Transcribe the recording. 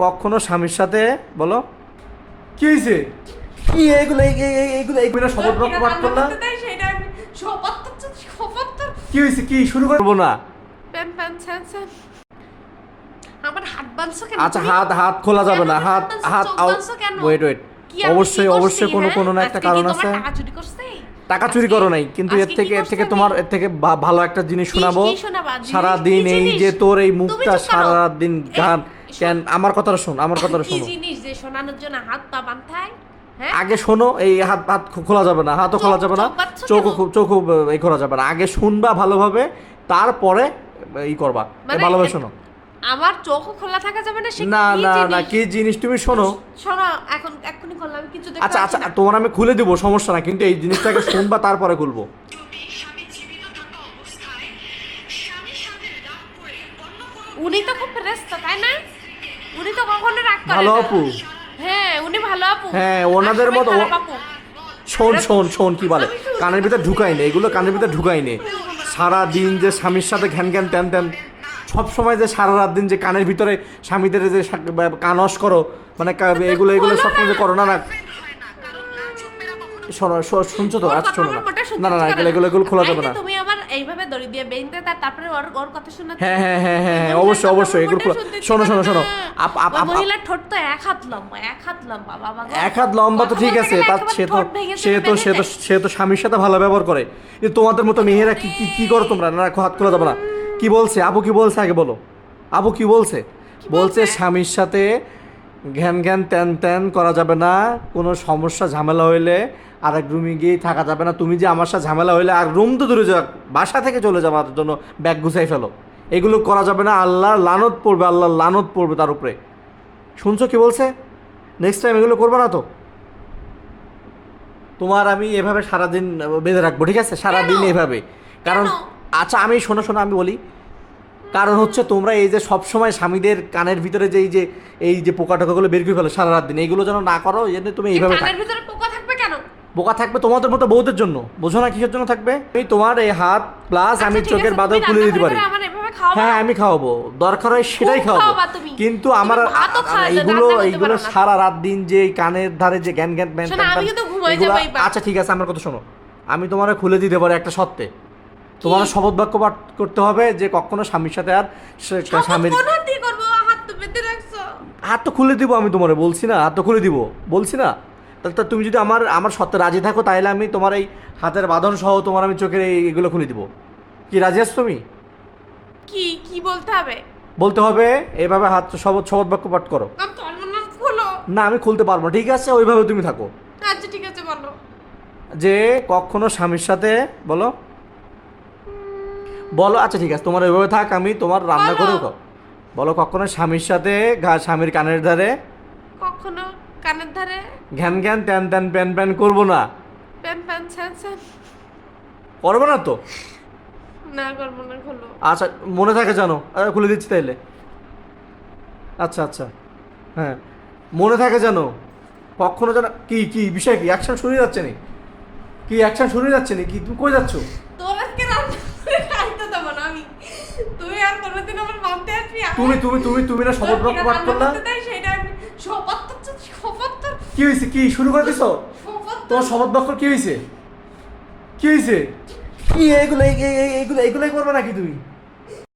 কখনো স্বামীর সাথে বলো। কি হয়েছে কি এগুলো এই- এই- এই- এইগুলো এইগুলো শপথ পাঠ করলা? সেটা আমি শপথ তো শপথ তো। কি হয়েছে কি শুরু করব না। প্যান প্যান স্যান স্যান। আমার হাত বাঁধছো কেন আচ্ছা হাত হাত খোলা যাবে না। হাত হাত ওয়েট ওয়েট অবশ্যই অবশ্যই কোনো হ্যাঁ? কোনো না একটা কারণ আছে। টাকা চুরি করছে? টাকা চুরি আজকে করো নাই কিন্তু এর থেকে এর থেকে তোমার এর থেকে ভালো একটা জিনিস শোনাবো। কি শোনাবা? জিনিস- সারা দিন এই যে তোর এই মুখটা। সারা দিন গান। কেন? আমার কথাটা শোন আমার কথাটা কি শোনো। জিনিস যে শোনানোর জন্য হাত পা বাঁধতায় হ্যাঁ? আগে শোনো এই হাত হাত খোলা যাবে না হাতও খোলা যাবে না চোখ চোখও খুব চোখও এই খোলা যাবে না। আগে শুনবা ভালোভাবে তারপরে ই করবা। মানে ভালোভাবে শোনো। আমার চোখও খোলা থাকা যাবে না না না না কি জিনিস তুমি শোনো? শোনো এখন এক্ষুনি করলাম কিছু দেখতে আচ্ছা আচ্ছা তোমার আমি খুলে দিব সমস্যা না কিন্তু এই জিনিসটাকে শুনবা তারপরে খুলবো। যদি স্বামী জীবিত থাকা অবস্থায় স্বামীর সাথে রাগ করে অন্য কোনো উনি তো খুব ব্যস্ত তাই না? তো কখনো রাগ করে ভালো আপু। হ্যাঁ উনি ভালো আপু। হ্যাঁ, ওনাদের মতো- শোন শোন শোন কি বলে? কানের ভিতরে ঢুকাই নে এগুলো কানের ভিতরে ঢুকাই নে। সারা দিন যে স্বামীর সাথে ঘ্যান ঘ্যান ট্যান ট্যান সব সময় যে সারা রাত দিন যে কানের ভিতরে স্বামীদের যে কানস করো মানে এগুলো এগুলো সব সময় যে করো না না। শোনো শুনছো তো? আচ্ছা শোনো না। না না এগুলো এগুলো এগুলো খোলা যাবে না। তুমি আমার এইভাবে দড়ি দিয়ে বেঁধে তার তারপরে ওর ওর কথা শোনা হ্যাঁ হ্যাঁ হ্যাঁ হ্যাঁ হ্যাঁ অবশ্যই অবশ্যই এগুলো শোনো শোনো শোনো আপ আপ আপ মহিলার ঠোঁট তো এক হাত লম্বা এক হাত লম্বা বাবা এক হাত লম্বা তো ঠিক আছে তার সে তো সে তো সে তো সে তো স্বামীর সাথে ভালো ব্যবহার করে। কিন্তু তোমাদের মতো মেয়েরা কি কি কি করো তোমরা? না হাত খোলা যাবে না। কি বলছে? আবু কি বলছে? আগে বলো। আবু কি বলছে বলছে? স্বামীর সাথে ঘ্যান ঘ্যান ত্যান ত্যান করা যাবে না। কোনো সমস্যা ঝামেলা হইলে আর এক রুমে গিয়েই থাকা যাবে না। তুমি যে আমার সাথে ঝামেলা হইলে আর রুম তো দূরে যাক বাসা থেকে চলে যাওয়ার জন্য ব্যাগ গুছাই ফেলো। এগুলো করা যাবে না আল্লাহর লানত পড়বে আল্লাহর লানত পড়বে তার উপরে। শুনছো কি বলছে? নেক্সট টাইম এগুলো করবে না তো? তোমার আমি এভাবে সারাদিন বেঁধে রাখব ঠিক আছে? সারাদিন? এভাবে। কারণ আচ্ছা আমি শোনো শোনো আমি বলি। কারণ হচ্ছে তোমরা এই যে সব সময় স্বামীদের কানের ভিতরে যে এই যে এই যে পোকা টোকাগুলো বের করে ফেলো সারা রাত দিন এইগুলো যেন না করো এই জন্য তুমি এইভাবে বোকা থাকবে তোমাদের মতো বউদের জন্য। বোঝো না কিসের জন্য থাকবে? এই তোমার এই হাত প্লাস আমি আচ্ছা, চোখের আছে, বাদাও তুমি খুলে দিতে পারি। খাওয়াবা? হ্যাঁ আমি খাওয়াবো। দরকার হয় সেটাই খাওয়াবো। কিন্তু আমার এইগুলো এইগুলো সারা রাত দিন যে কানের ধারে যে জ্ঞান জ্ঞান প্যান আমি আচ্ছা ঠিক আছে আমার কথা শোনো। আমি তোমার খুলে দিতে পারি একটা সত্ত্বে তোমার শপথ বাক্য পাঠ করতে হবে যে কখনো স্বামীর সাথে আর স্বামীর হাত তো খুলে দিব আমি তোমারে বলছি না হাত তো খুলে দিব। বলছি না? তো তুমি যদি আমার আমার সত্ত্বে রাজি থাকো তাহলে আমি তোমার এই হাতের বাঁধন সহ তোমার আমি চোখের এই এগুলো খুলে দিব। কি রাজি আছো তুমি? কি কি বলতে হবে? বলতে হবে এভাবে হাত শপথ শপথ বাক্য পাঠ করো। না, আমি খুলতে পারব ঠিক আছে? ওইভাবে তুমি থাকো। আচ্ছা ঠিক আছে বলো। যে কখনো স্বামীর সাথে বলো। বলো আচ্ছা ঠিক আছে তোমার ওইভাবে থাক আমি তোমার রান্না বলো। করে বলো কখনো স্বামীর সাথে স্বামীর কানের ধারে? কখনো। কানের ধারে? ঘ্যান ঘ্যান ট্যান ট্যান প্যান প্যান করব না। প্যান প্যান স্যান স্যান। করব না তো? না করব না খোলো আচ্ছা মনে থাকে জানো? আরে খুলে দিচ্ছি তাইলে। আচ্ছা আচ্ছা। হ্যাঁ মনে থাকে জানো? কখনো যেন কি কি বিষয় কি? অ্যাকশন হয়ে যাচ্ছে নি? কি অ্যাকশন হয়ে যাচ্ছে নি? কি তুমি কই যাচ্ছ? তোর আজকে রান্না করে খাইতে দেবো না আমি। তুই আর কোনোদিন আমার মানতে আসবি আমি- তুমি তুমি তুমি তুমি না শপথ বাক্য পাঠ করলা করতে দেয় সেটা আমি শপথ তো শপথ তো কি হয়েছে কি শুরু করে দিছো? তোমার শপথ বাক্য কি হয়েছে কি হয়েছে কি এগুলো এগুলো এগুলোই এই- এইগুলো এইগুলোই করবে নাকি তুমি?